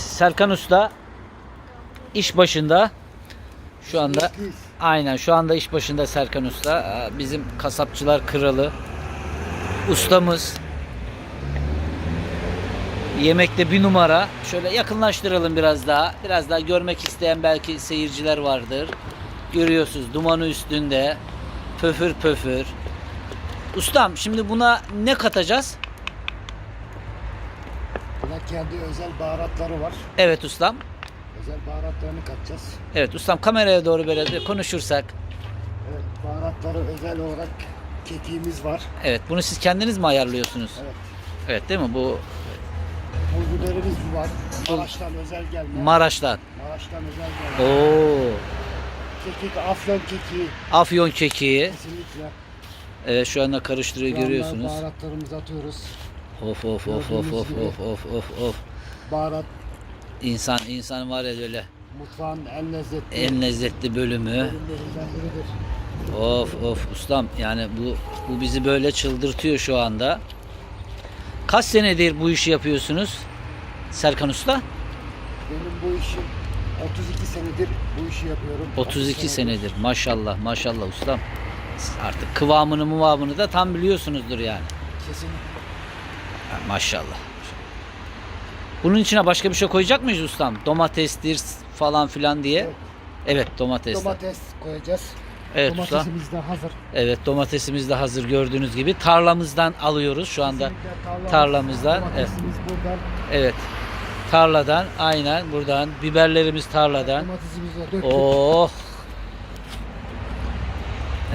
Serkan Usta iş başında. Şu anda aynen şu anda iş başında Serkan Usta. Aa, Bizim kasapçılar kralı. Ustamız. Yemekte bir numara. Şöyle yakınlaştıralım biraz daha. Biraz daha görmek isteyen belki seyirciler vardır. Görüyorsunuz dumanı üstünde. Pöfür pöfür. Ustam şimdi buna ne katacağız? Kendi özel baharatları var. Evet ustam. Özel baharatlarını katacağız. Evet ustam kameraya doğru böyle konuşursak. Evet, baharatları özel olarak kekiğimiz var. Evet bunu siz kendiniz mi ayarlıyorsunuz? Evet. Evet değil mi? Bu Pul biberimiz var. Maraş'tan özel gelme. Maraş'tan. Maraş'tan özel gelme. Oo. Kekik, afyon kekiği Afyon kekiği. kesinlikle. Evet şu anda karıştırıyor Şu anda görüyorsunuz. Baharatlarımızı atıyoruz. Of of of of of of of of of. Baharat İnsan insan var ya böyle mutfağın en lezzetli en lezzetli bölümü. Of of ustam yani bu bu bizi böyle çıldırtıyor şu anda. Kaç senedir bu işi yapıyorsunuz? Serkan Usta? Benim bu işim 32 senedir bu işi yapıyorum. 32 30 senedir. Maşallah maşallah ustam. Artık kıvamını muvamını da tam biliyorsunuzdur yani. Kesinlikle. Maşallah. Bunun içine başka bir şey koyacak mıyız ustam? Domatestir falan filan diye. Evet. Evet domates. Domates koyacağız. Evet usta. Domatesimiz de hazır. Evet domatesimiz de hazır gördüğünüz gibi. Tarlamızdan alıyoruz şu anda. Kesinlikle tarlamız- tarlamızdan, Domatesimiz buradan. Evet. Tarladan aynen buradan. Biberlerimiz tarladan. Domatesimizi de döktük. Oh.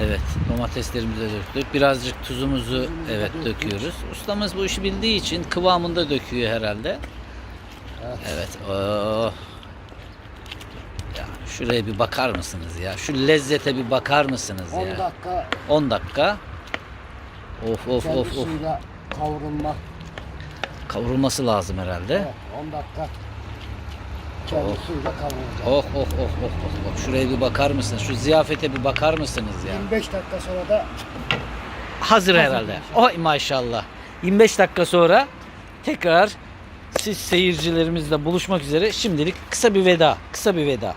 Evet domateslerimizi de döktük. Birazcık tuzumuzu Tuzumuzu da evet döktük. döküyoruz. Ustamız bu işi bildiği için kıvamında döküyor herhalde. Evet. Evet. Oh. Ya şuraya bir bakar mısınız ya? Şu lezzete bir bakar mısınız 10 ya? dakika 10 dakika. Of of kendi of of. suyla kavrulma. Kavrulması lazım herhalde. Evet, 10 dakika kendi Oh. suyla kavrulacak. Oh oh oh oh oh. oh. Şuraya bir bakar mısınız? Şu ziyafete bir bakar mısınız ya? 25 dakika sonra da Hazır herhalde. Oy maşallah. 25 dakika sonra tekrar siz seyircilerimizle buluşmak üzere. Şimdilik kısa bir veda. Kısa bir veda.